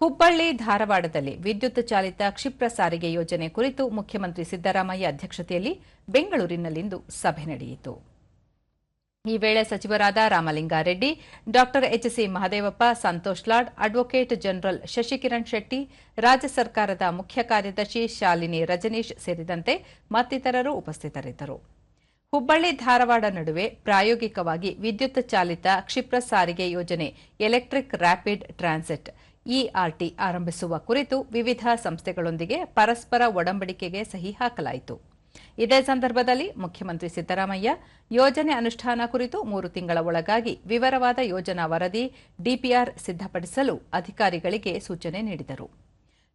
ಹುಬ್ಬಳ್ಳಿ ಧಾರವಾಡದಲ್ಲಿ ವಿದ್ಯುತ್ ಚಾಲಿತ ಕ್ಷಿಪ್ರ ಸಾರಿಗೆ ಯೋಜನೆ ಕುರಿತು ಮುಖ್ಯಮಂತ್ರಿ ಸಿದ್ದರಾಮಯ್ಯ ಅಧ್ಯಕ್ಷತೆಯಲ್ಲಿ ಬೆಂಗಳೂರಿನಲ್ಲಿಂದು ಸಭೆ ನಡೆಯಿತು. ಈ ವೇಳೆ ಸಚಿವರಾದ Ramalinga Reddy, doctor H C Mahadevappa, Santosh Lad, advocate general Shashikiran Shetty, ರಾಜ್ಯ ಸರ್ಕಾರದ ಮುಖ್ಯ ಕಾರ್ಯದರ್ಶಿ ಶಾಲಿನಿ ರಜನೀಶ್ ಸೇರಿದಂತೆ ಮತ್ತಿತರರು ಉಪಸ್ಥಿತರಿದ್ದರು. ಹುಬ್ಬಳ್ಳಿ ಧಾರವಾಡ ನಡುವೆ ಪ್ರಾಯೋಗಿಕವಾಗಿ ವಿದ್ಯುತ್ ಚಾಲಿತ ಕ್ಷಿಪ್ರ ಸಾರಿಗೆ ಯೋಜನೆ ಎಲೆಕ್ಟ್ರಿಕ್ ರ್ಯಾಪಿಡ್ ಟ್ರಾನ್ಸಿಟ್ ಇಆರ್ಟಿ ಆರಂಭಿಸುವ ಕುರಿತು ವಿವಿಧ ಸಂಸ್ಥೆಗಳೊಂದಿಗೆ ಪರಸ್ಪರ ಒಡಂಬಡಿಕೆಗೆ ಸಹಿ ಹಾಕಲಾಯಿತು. ಇದೇ ಸಂದರ್ಭದಲ್ಲಿ ಮುಖ್ಯಮಂತ್ರಿ ಸಿದ್ದರಾಮಯ್ಯ ಯೋಜನೆ ಅನುಷ್ಠಾನ ಕುರಿತು ಮೂರು ತಿಂಗಳ ಒಳಗಾಗಿ ವಿವರವಾದ ಯೋಜನಾ ವರದಿ ಡಿಪಿಆರ್ ಸಿದ್ದಪಡಿಸಲು ಅಧಿಕಾರಿಗಳಿಗೆ ಸೂಚನೆ ನೀಡಿದರು.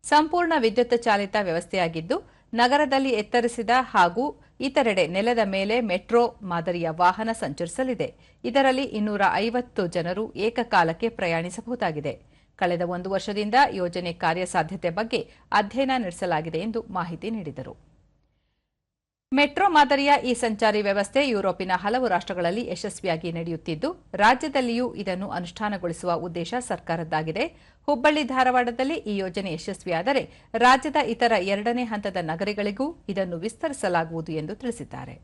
ಸಂಪೂರ್ಣ ವಿದ್ಯುತ್ ಚಾಲಿತ ವ್ಯವಸ್ಥೆಯಾಗಿದ್ದು, ನಗರದಲ್ಲಿ ಎತ್ತರಿಸಿದ ಹಾಗೂ ಇತರೆಡೆ ನೆಲದ ಮೇಲೆ ಮೆಟ್ರೋ ಮಾದರಿಯ ವಾಹನ ಸಂಚರಿಸಲಿದೆ. ಇದರಲ್ಲಿ ಇನ್ನೂರ ಐವತ್ತು ಜನರು ಏಕಕಾಲಕ್ಕೆ ಪ್ರಯಾಣಿಸಬಹುದಾಗಿದೆ. ಕಳೆದ ಒಂದು ವರ್ಷದಿಂದ ಯೋಜನೆ ಕಾರ್ಯಸಾಧ್ಯತೆ ಬಗ್ಗೆ ಅಧ್ಯಯನ ನಡೆಸಲಾಗಿದೆ ಎಂದು ಮಾಹಿತಿ ನೀಡಿದರು. ಮೆಟ್ರೋ ಮಾದರಿಯ ಈ ಸಂಚಾರಿ ವ್ಯವಸ್ಥೆ ಯುರೋಪಿನ ಹಲವು ರಾಷ್ಟ್ರಗಳಲ್ಲಿ ಯಶಸ್ವಿಯಾಗಿ ನಡೆಯುತ್ತಿದ್ದು, ರಾಜ್ಯದಲ್ಲಿಯೂ ಇದನ್ನು ಅನುಷ್ಠಾನಗೊಳಿಸುವ ಉದ್ದೇಶ ಸರ್ಕಾರದ್ದಾಗಿದೆ. ಹುಬ್ಬಳ್ಳಿ ಧಾರವಾಡದಲ್ಲಿ ಈ ಯೋಜನೆ ಯಶಸ್ವಿಯಾದರೆ ರಾಜ್ಯದ ಇತರ ಎರಡನೇ ಹಂತದ ನಗರಗಳಿಗೂ ಇದನ್ನು ವಿಸ್ತರಿಸಲಾಗುವುದು ಎಂದು ತಿಳಿಸಿದ್ದಾರೆ.